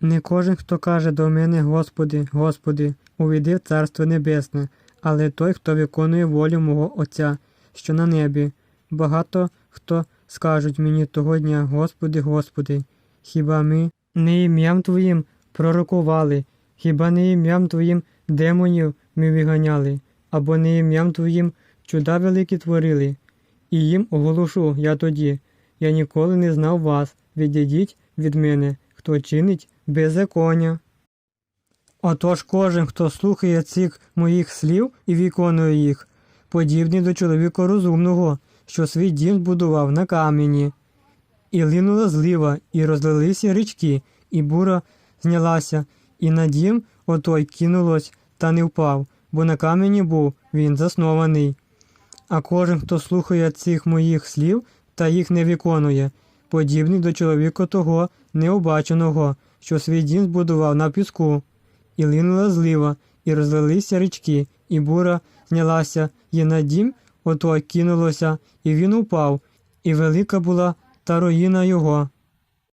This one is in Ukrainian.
Не кожен, хто каже до мене, Господи, Господи, увійди в Царство Небесне, але той, хто виконує волю мого Отця, що на небі. Багато хто скажуть мені того дня, Господи, Господи, хіба ми не ім'ям Твоїм пророкували, хіба не ім'ям Твоїм демонів ми виганяли, або не ім'ям Твоїм чуда великі творили? І їм оголошу я тоді, я ніколи не знав вас, відійдіть від мене, хто чинить беззаконня. Отож кожен, хто слухає цих моїх слів і виконує їх, подібний до чоловіка розумного, що свій дім збудував на камені. І линула злива, і розлилися річки, і бура знялася, і на дім отой кинулось та не впав, бо на камені був він заснований. А кожен, хто слухає цих моїх слів та їх не виконує, подібний до чоловіка того необаченого, що свій дім збудував на піску. І линула злива, і розлилися річки, і бура знялася, і на дім ото кинулося, і він упав, і велика була та руїна його.